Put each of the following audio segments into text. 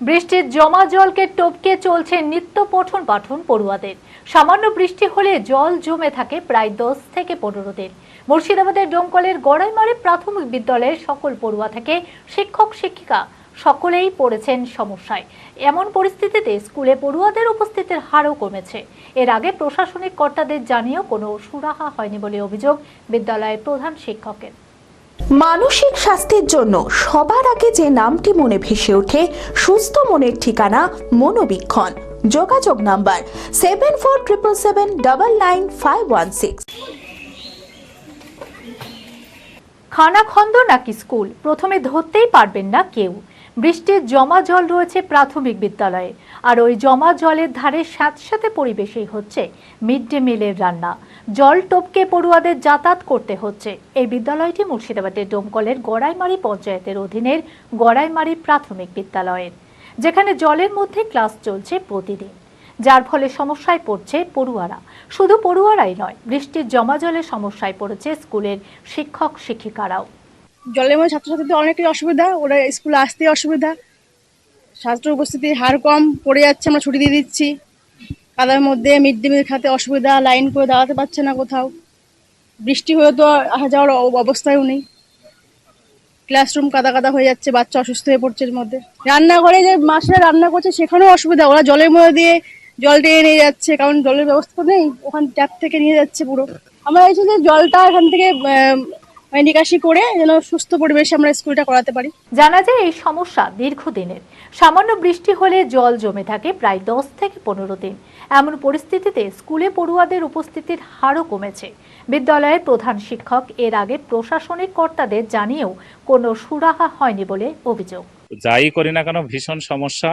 বৃষ্টির জমা জলকে টপকে চলছে নিত্য পঠন পাঠন পড়ুয়াদের। সামান্য বৃষ্টি হলে জল জমে থাকে প্রায় দশ থেকে পনেরো দিন। মুর্শিদাবাদের ডোমকলের গড়াইমারি প্রাথমিক বিদ্যালয়ের সকল পড়ুয়া থেকে শিক্ষক, শিক্ষিকা সকলেই পড়েছেন সমস্যায়। এমন পরিস্থিতিতে স্কুলে পড়ুয়াদের উপস্থিতির হারও কমেছে। এর আগে প্রশাসনিক কর্তাদের জানিয়েও কোনো সুরাহা হয়নি বলে অভিযোগ বিদ্যালয়ের প্রধান শিক্ষকের। মানসিক স্বাস্থ্যের জন্য সবার আগে যে নামটি মনে ভেসে ওঠে, সুস্থ মনের ঠিকানা মনোবীক্ষণ। যোগাযোগ number seven four triple seven double nine five one six খানাখন্দ নাকি স্কুল? প্রথমে ধরতেই পারবেন না কেউ। বৃষ্টির জমা জল রয়েছে প্রাথমিক বিদ্যালয়ে। আর ওই জমা জলের ধারে স্যাঁতস্যাঁতে পরিবেশেই হচ্ছে মিড ডে মিলের রান্না। জল টপকে পড়ুয়াদের যাতায়াত করতে হচ্ছে। এই বিদ্যালয়টি মুর্শিদাবাদের ডোমকলের গড়াইমারি পঞ্চায়েতের অধীনের গড়াইমারি প্রাথমিক বিদ্যালয়ের, যেখানে জলের মধ্যে ক্লাস চলছে প্রতিদিন। যার ফলে সমস্যায় পড়ছে পড়ুয়ারা। শুধু পড়ুয়ারাই নয়, বৃষ্টির জমা জলের সমস্যায় পড়েছে স্কুলের শিক্ষক শিক্ষিকারাও জলের মধ্যে ছাত্রছাত্রীদের অনেকটাই অসুবিধা, ওরা স্কুলে আসতে অসুবিধা। ছাত্র উপস্থিতির হার কম, পড়ে যাচ্ছে, আমরা ছুটি দিয়ে দিচ্ছি। কাদার মধ্যে মিড ডে মিল খাতে অসুবিধা লাইন করে দাঁড়াতে পারছে না কোথাও। বৃষ্টি হয়ে তো আসা যাওয়ার অবস্থায়ও নেই। ক্লাসরুম কাদা কাদা হয়ে যাচ্ছে, বাচ্চা অসুস্থ হয়ে পড়ছে এর মধ্যে। রান্নাঘরে যে মাসিরা রান্না করছে সেখানেও অসুবিধা, ওরা জলের মধ্যে দিয়ে জল টেনে নিয়ে যাচ্ছে, কারণ জলের ব্যবস্থা নেই, ওখান ট্যাপ থেকে নিয়ে যাচ্ছে পুরো। আমরা চাইছি যে জলটা এখান থেকে মানে নিকাশি করে যেন সুস্থ পরিবেশে আমরা স্কুলটা করাতে পারি। জানা যায় এই সমস্যা দীর্ঘদিনের। সামান্য বৃষ্টি হলে জল জমে থাকে প্রায় দশ থেকে পনেরো দিন। এমন পরিস্থিতিতে স্কুলে পড়ুয়াদের উপস্থিতির হারও কমেছে। বিদ্যালয়ের প্রধান শিক্ষক এর আগে প্রশাসনিক কর্তাদের জানিয়েও কোনো সুরাহা হয়নি বলে অভিযোগ। যাই করি না কেন ভীষণ সমস্যা।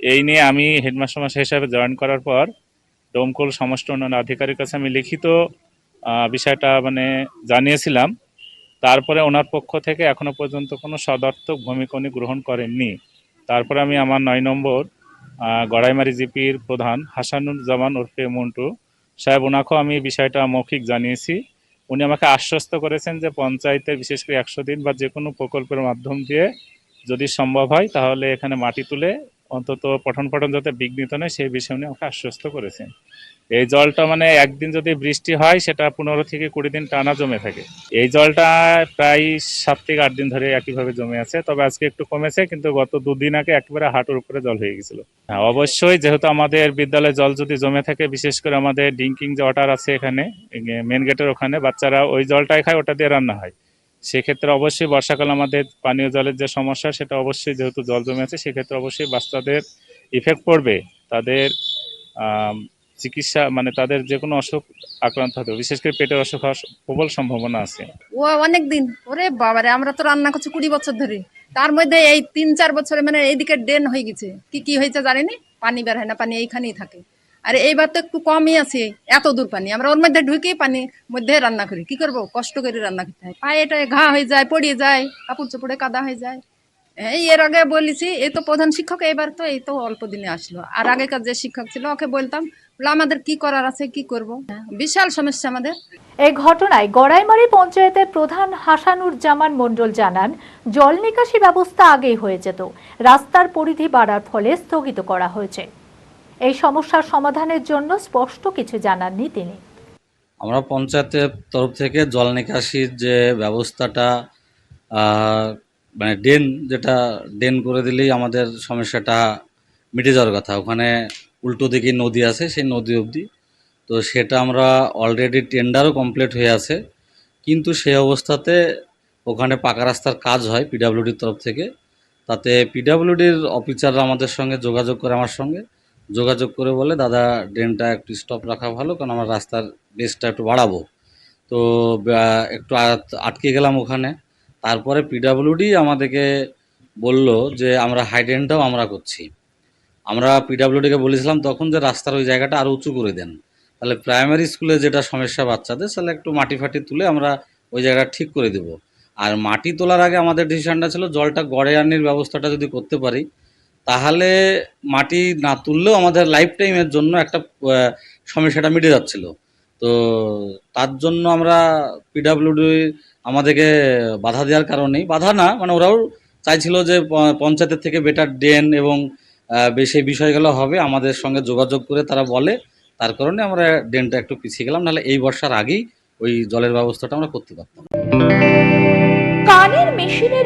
এই নিয়ে আমি হেডমাস্টার মশাই হিসাবে জয়েন করার পর ডোমকল সমষ্টি উন্নয়ন আধিকারিক কাছে আমি লিখিত বিষয়টা মানে জানিয়েছিলাম। তারপরে ওনার পক্ষ থেকে এখনও পর্যন্ত কোনো সদর্থক ভূমিকা উনি গ্রহণ করেননি। তারপরে আমি আমার নয় নম্বর গড়াইমারি জিপির প্রধান হাসানুর জামান ওরফে মন্টু সাহেব, ওনাকেও আমি বিষয়টা মৌখিক জানিয়েছি। উনি আমাকে আশ্বস্ত করেছেন যে পঞ্চায়েতের বিশেষ করে একশো দিন বা যে কোনো প্রকল্পের মাধ্যম দিয়ে যদি সম্ভব হয় তাহলে এখানে মাটি তুলে অন্তত পঠন পঠন যাতে বিঘ্নিত নয়, সেই বিষয়ে উনি আমাকে আশ্বস্ত করেছেন এই জলটা মানে একদিন যদি বৃষ্টি হয়, সেটা পনেরো থেকে কুড়ি দিন টানা জমে থাকে। এই জলটা প্রায় সাত থেকে আট দিন ধরে একইভাবে জমে আছে। তবে আজকে একটু কমেছে, কিন্তু গত দুদিন আগে একেবারে হাঁটুর উপরে জল হয়ে গেছিল। হ্যাঁ অবশ্যই যেহেতু আমাদের বিদ্যালয়ে জল যদি জমে থাকে, বিশেষ করে আমাদের ড্রিঙ্কিং যে ওয়াটার আছে এখানে মেন গেটের ওখানে, বাচ্চারা ওই জলটাই খায়, ওটা দিয়ে রান্না হয়। সেক্ষেত্রে অবশ্যই বর্ষাকালে আমাদের পানীয় জলের যে সমস্যা, সেটা অবশ্যই যেহেতু জল জমে আছে, সেক্ষেত্রে অবশ্যই বাচ্চাদের ইফেক্ট পড়বে। তাদের চিকিৎসা মানে তাদের যে কোনো অসুখ আক্রান্ত হবে। বিশেষ করে পেটের অসুখ হওয়ার প্রবল সম্ভাবনা আছে। ও অনেক দিন ওরে বাবারে, আমরা তো রান্না করছি কুড়ি বছর ধরে। তার মধ্যে এই তিন চার বছরে মানে এইদিকে ড্রেন হয়ে গেছে। কি কি হয়েছে জানিনি? পানি বের হয় না, পানি এইখানেই থাকে। আর এইবার তো একটু কমই আছে এত দূর পানি। আমরা ওর মধ্যে ঢুকে পানি মধ্যে রান্না করি। কি করব? কষ্ট করে রান্না করতে হয়। পায়ে টায়ে ঘা হয়ে যায় পড়িয়ে যায় কাপড় চোপড়ে কাদা হয়ে যায়। এই এর আগে বলেছি এই তো প্রধান শিক্ষক এবার তো এই তো অল্প দিনে আসলো। আর আগেকার যে শিক্ষক ছিল ওকে বলতাম বলে, আমাদের কি করার আছে কি করব? বিশাল সমস্যা আমাদের। এই ঘটনায় গড়াইমারি পঞ্চায়েতের প্রধান হাসানুর জামান মণ্ডল জানান জল নিকাশি ব্যবস্থা আগেই হয়ে যেত। রাস্তার পরিধি বাড়ার ফলে স্থগিত করা হয়েছে। এই সমস্যার সমাধানের জন্য স্পষ্ট কিছু জানাননি তিনি। আমরা পঞ্চায়েতের তরফ থেকে জল নিকাশির যে ব্যবস্থাটা মানে ড্রেন যেটা, ড্রেন করে দিলেই আমাদের সমস্যাটা মিটে যাওয়ার কথা। ওখানে উল্টো দিকে নদী আছে, সেই নদী অবধি। তো সেটা আমরা অলরেডি টেন্ডারও কমপ্লিট হয়ে আছে। কিন্তু সেই অবস্থাতে ওখানে পাকা রাস্তার কাজ হয় পিডাব্লিউডির তরফ থেকে। তাতে পিডাব্লিউডির অফিসাররা আমাদের সঙ্গে যোগাযোগ করে আমার সঙ্গে। যোগাযোগ করে বলে, দাদা, ড্রেনটা একটু স্টপ রাখা ভালো, কারণ আমার রাস্তার বেসটা একটু বাড়াবো। তো একটু আটকে গেলাম ওখানে। তারপরে পিডাব্লিউডি আমাদেরকে বলল যে, আমরা হাইড্রেনটাও আমরা করছি। আমরা পিডাব্লিউডিকে বলেছিলাম তখন যে, রাস্তার ওই জায়গাটা আরও উঁচু করে দেন। তাহলে প্রাইমারি স্কুলে যেটা সমস্যা বাচ্চাদের, তাহলে একটু মাটি ফাটি তুলে আমরা ওই জায়গাটা ঠিক করে দেবো। আর মাটি তোলার আগে আমাদের ডিসিশনটা ছিল, জলটা গড়ে আনির ব্যবস্থাটা যদি করতে পারি তাহলে মাটি না তুললেও আমাদের লাইফ টাইমের জন্য একটা সমস্যাটা মিটে যাচ্ছিল। তো তার জন্য আমরা পিডাব্লিউডি আমাদেরকে বাধা দেওয়ার কারণেই, বাধা না মানে ওরাও চাইছিল যে পঞ্চায়েতের থেকে বেটার ড্রেন এবং সেই বিষয়গুলো হবে, আমাদের সঙ্গে যোগাযোগ করে তারা বলে, তার কারণে আমরা ড্রেনটা একটু পিছিয়ে গেলাম, নাহলে এই বর্ষার আগেই ওই জলের ব্যবস্থাটা আমরা করতে পারতাম।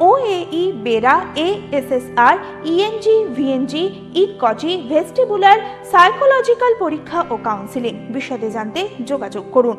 OAE BERA ASSR ENG VNG ইকজি ভেস্টিবুলার সাইকোলজিক্যাল পরীক্ষা ও কাউন্সিলিং বিশদে জানতে যোগাযোগ করুন।